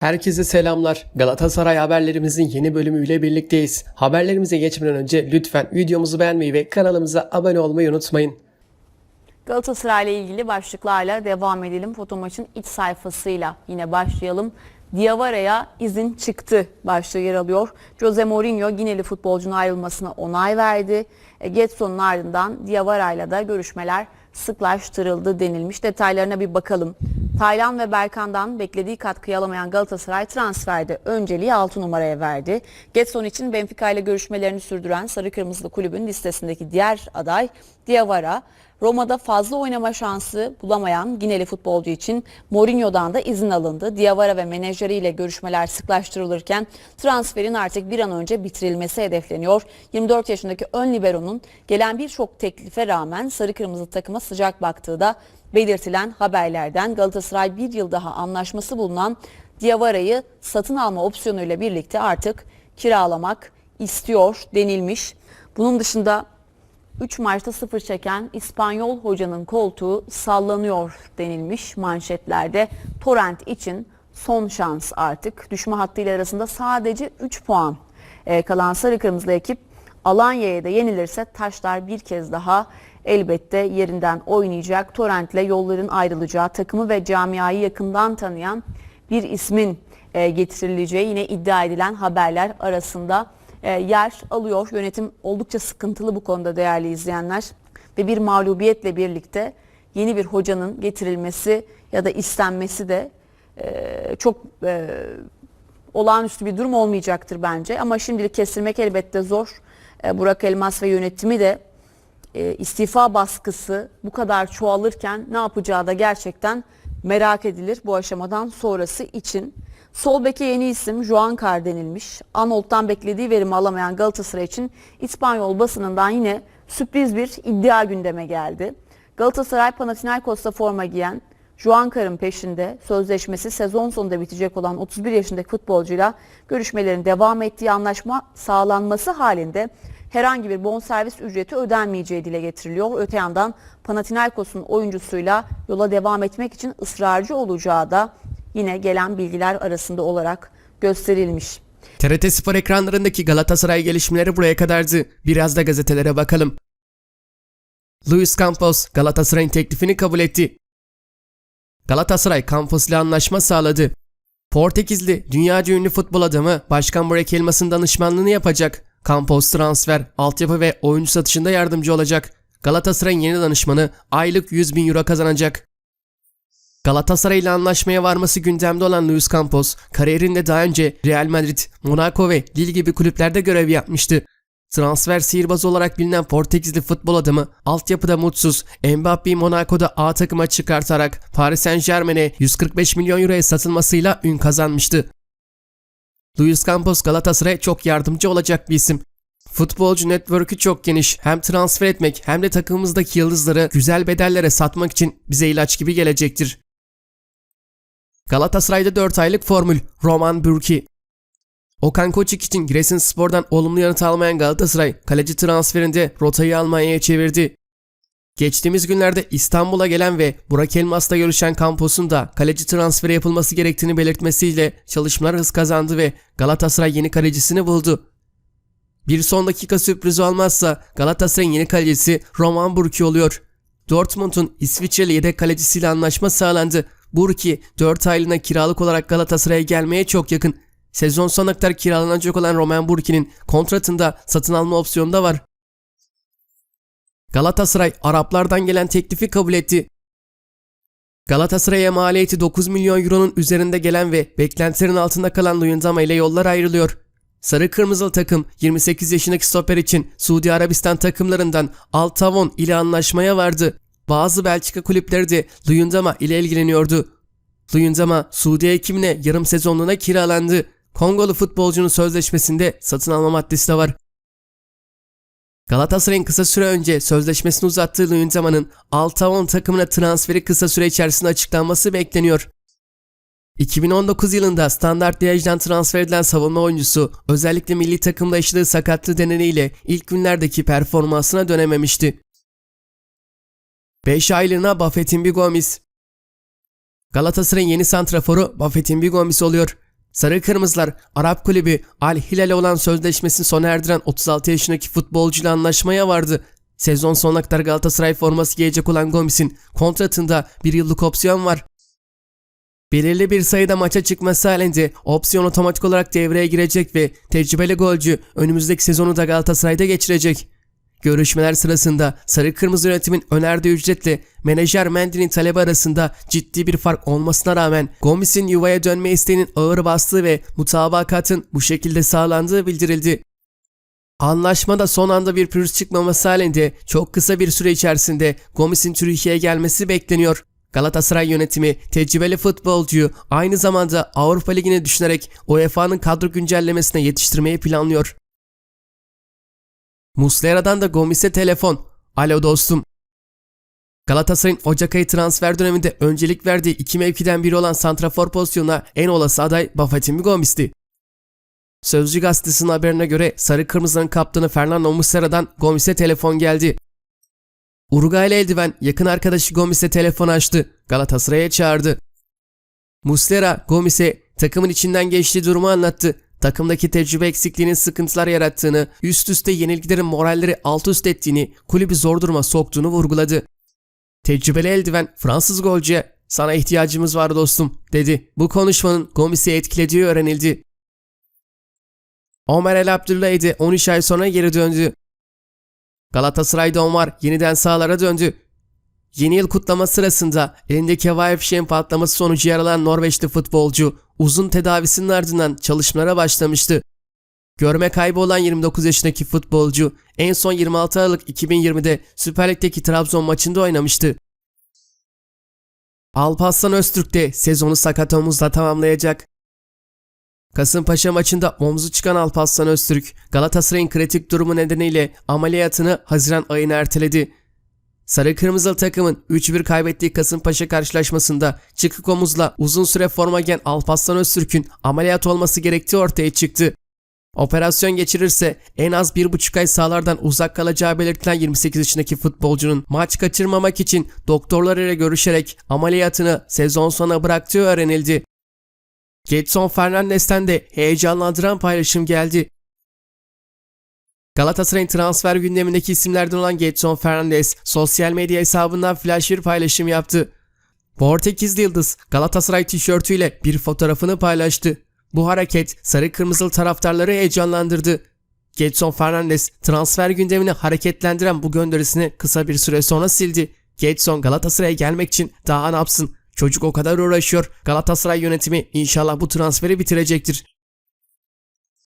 Herkese selamlar. Galatasaray haberlerimizin yeni bölümüyle birlikteyiz. Haberlerimize geçmeden önce lütfen videomuzu beğenmeyi ve kanalımıza abone olmayı unutmayın. Galatasaray ile ilgili başlıklarla devam edelim. Foto maçın iç sayfasıyla yine başlayalım. Diavara'ya izin çıktı başlığı yer alıyor. Jose Mourinho Gineli futbolcunun ayrılmasına onay verdi. E, Getson'un ardından Diavara'yla da görüşmeler sıklaştırıldı denilmiş. Detaylarına bir bakalım. Taylan ve Berkan'dan beklediği katkıyı alamayan Galatasaray transferde önceliği 6 numaraya verdi. Getson için Benfica ile görüşmelerini sürdüren Sarı Kırmızılı kulübün listesindeki diğer aday Diawara. Roma'da fazla oynama şansı bulamayan Gineli futbolcu için Mourinho'dan da izin alındı. Diawara ve menajeriyle görüşmeler sıklaştırılırken transferin artık bir an önce bitirilmesi hedefleniyor. 24 yaşındaki ön libero'nun gelen birçok teklife rağmen sarı kırmızı takıma sıcak baktığı da belirtilen haberlerden Galatasaray bir yıl daha anlaşması bulunan Diavara'yı satın alma opsiyonuyla birlikte artık kiralamak istiyor denilmiş. Bunun dışında 3 maçta sıfır çeken İspanyol hocanın koltuğu sallanıyor denilmiş manşetlerde. Torrent için son şans artık. Düşme hattıyla arasında sadece 3 puan Ee, kalan sarı kırmızılı ekip Alanya'ya da yenilirse taşlar bir kez daha elbette yerinden oynayacak. Torrent'le yolların ayrılacağı takımı ve camiayı yakından tanıyan bir ismin e, getirileceği yine iddia edilen haberler arasında e, yer alıyor. Yönetim oldukça sıkıntılı bu konuda değerli izleyenler ve bir mağlubiyetle birlikte yeni bir hocanın getirilmesi ya da istenmesi de e, çok olağanüstü bir durum olmayacaktır bence. Ama şimdilik kestirmek elbette zor. Burak Elmas ve yönetimi de e, istifa baskısı bu kadar çoğalırken ne yapacağı da gerçekten merak edilir bu aşamadan sonrası için. Sol beke yeni isim Juan Car denilmiş. Arnold'dan beklediği verimi alamayan Galatasaray için İspanyol basınından yine sürpriz bir iddia gündeme geldi. Galatasaray Panathinaikos'ta forma giyen Juan Car'ın peşinde sözleşmesi sezon sonunda bitecek olan 31 yaşındaki futbolcuyla görüşmelerin devam ettiği anlaşma sağlanması halinde herhangi bir bonservis ücreti ödenmeyeceği dile getiriliyor. Öte yandan Panathinaikos'un oyuncusuyla yola devam etmek için ısrarcı olacağı da yine gelen bilgiler arasında olarak gösterilmiş. TRT Spor ekranlarındaki Galatasaray gelişmeleri buraya kadardı. Biraz da gazetelere bakalım. Luis Campos Galatasaray'ın teklifini kabul etti. Galatasaray Campos ile anlaşma sağladı. Portekizli dünyaca ünlü futbol adamı Başkan Burak Elmas'ın danışmanlığını yapacak. Campos transfer, altyapı ve oyuncu satışında yardımcı olacak. Galatasaray'ın yeni danışmanı aylık 100 bin euro kazanacak. Galatasaray ile anlaşmaya varması gündemde olan Luis Campos, kariyerinde daha önce Real Madrid, Monaco ve Lille gibi kulüplerde görev yapmıştı. Transfer sihirbazı olarak bilinen Portekizli futbol adamı altyapıda mutsuz, Mbappe'yi Monaco'da A takıma çıkartarak Paris Saint Germain'e 145 milyon euroya satılmasıyla ün kazanmıştı. Luis Campos Galatasaray'a çok yardımcı olacak bir isim. Futbolcu network'ü çok geniş. Hem transfer etmek hem de takımımızdaki yıldızları güzel bedellere satmak için bize ilaç gibi gelecektir. Galatasaray'da 4 aylık formül Roman Burki. Okan Koçik için Giresunspor'dan olumlu yanıt almayan Galatasaray kaleci transferinde rotayı Almanya'ya çevirdi. Geçtiğimiz günlerde İstanbul'a gelen ve Burak Elmas'la görüşen Campos'un da kaleci transferi yapılması gerektiğini belirtmesiyle çalışmalar hız kazandı ve Galatasaray yeni kalecisini buldu. Bir son dakika sürpriz olmazsa Galatasaray'ın yeni kalecisi Roman Burki oluyor. Dortmund'un İsviçreli yedek kalecisiyle anlaşma sağlandı. Burki 4 aylığına kiralık olarak Galatasaray'a gelmeye çok yakın. Sezon sonuna kadar kiralanacak olan Roman Burki'nin kontratında satın alma opsiyonu da var. Galatasaray Araplardan gelen teklifi kabul etti. Galatasaray'a maliyeti 9 milyon euronun üzerinde gelen ve beklentilerin altında kalan Luyendama ile yollar ayrılıyor. Sarı kırmızılı takım 28 yaşındaki stoper için Suudi Arabistan takımlarından Altavon ile anlaşmaya vardı. Bazı Belçika kulüpleri de Luyendama ile ilgileniyordu. Luyendama Suudi ekimine yarım sezonluğuna kiralandı. Kongolu futbolcunun sözleşmesinde satın alma maddesi de var. Galatasaray'ın kısa süre önce sözleşmesini uzattığı Luyendama'nın Altavon takımına transferi kısa süre içerisinde açıklanması bekleniyor. 2019 yılında Standart Liège'den transfer edilen savunma oyuncusu özellikle milli takımda yaşadığı sakatlığı nedeniyle ilk günlerdeki performansına dönememişti. 5 aylığına Buffett'in bir Gomis Galatasaray'ın yeni santraforu Buffett'in bir Gomis oluyor. Sarı Kırmızılar Arap kulübü Al Hilal'e olan sözleşmesini sona erdiren 36 yaşındaki futbolcuyla anlaşmaya vardı. Sezon sonuna kadar Galatasaray forması giyecek olan Gomis'in kontratında bir yıllık opsiyon var. Belirli bir sayıda maça çıkması halinde opsiyon otomatik olarak devreye girecek ve tecrübeli golcü önümüzdeki sezonu da Galatasaray'da geçirecek. Görüşmeler sırasında Sarı Kırmızı yönetimin önerdiği ücretle menajer Mendy'nin talebi arasında ciddi bir fark olmasına rağmen Gomis'in yuvaya dönme isteğinin ağır bastığı ve mutabakatın bu şekilde sağlandığı bildirildi. Anlaşmada son anda bir pürüz çıkmaması halinde çok kısa bir süre içerisinde Gomis'in Türkiye'ye gelmesi bekleniyor. Galatasaray yönetimi tecrübeli futbolcuyu aynı zamanda Avrupa Ligi'ni düşünerek UEFA'nın kadro güncellemesine yetiştirmeyi planlıyor. Muslera'dan da Gomis'e telefon. Alo dostum. Galatasaray'ın Ocak ayı transfer döneminde öncelik verdiği iki mevkiden biri olan santrafor pozisyonuna en olası aday Bafetimi Gomis'ti. Sözcü gazetesinin haberine göre Sarı Kırmızı'nın kaptanı Fernando Muslera'dan Gomis'e telefon geldi. Uruguaylı eldiven yakın arkadaşı Gomis'e telefon açtı. Galatasaray'a çağırdı. Muslera Gomis'e takımın içinden geçtiği durumu anlattı. Takımdaki tecrübe eksikliğinin sıkıntılar yarattığını, üst üste yenilgilerin moralleri alt üst ettiğini, kulübü zor duruma soktuğunu vurguladı. Tecrübeli eldiven Fransız golcüye sana ihtiyacımız var dostum dedi. Bu konuşmanın Gomis'i etkilediği öğrenildi. Ömer El Abdülay de 13 ay sonra geri döndü. Galatasaray'da Omar yeniden sahalara döndü. Yeni yıl kutlama sırasında elindeki havai fişeğin patlaması sonucu yaralanan Norveçli futbolcu uzun tedavisinin ardından çalışmalara başlamıştı. Görme kaybı olan 29 yaşındaki futbolcu en son 26 Aralık 2020'de Süper Lig'deki Trabzon maçında oynamıştı. Alparslan Öztürk de sezonu sakat omuzla tamamlayacak. Kasımpaşa maçında omzu çıkan Alparslan Öztürk, Galatasaray'ın kritik durumu nedeniyle ameliyatını Haziran ayına erteledi. Sarı Kırmızılı takımın 3-1 kaybettiği Kasımpaşa karşılaşmasında çıkık omuzla uzun süre forma giyen Alparslan Öztürk'ün ameliyat olması gerektiği ortaya çıktı. Operasyon geçirirse en az 1,5 ay sahalardan uzak kalacağı belirtilen 28 yaşındaki futbolcunun maç kaçırmamak için doktorlar ile görüşerek ameliyatını sezon sona bıraktığı öğrenildi. Getson Fernandes'ten de heyecanlandıran paylaşım geldi. Galatasaray'ın transfer gündemindeki isimlerden olan Getson Fernandes sosyal medya hesabından flash bir paylaşım yaptı. Portekizli Yıldız Galatasaray tişörtüyle bir fotoğrafını paylaştı. Bu hareket sarı kırmızılı taraftarları heyecanlandırdı. Getson Fernandes transfer gündemini hareketlendiren bu gönderisini kısa bir süre sonra sildi. Getson Galatasaray'a gelmek için daha ne yapsın? Çocuk o kadar uğraşıyor. Galatasaray yönetimi inşallah bu transferi bitirecektir.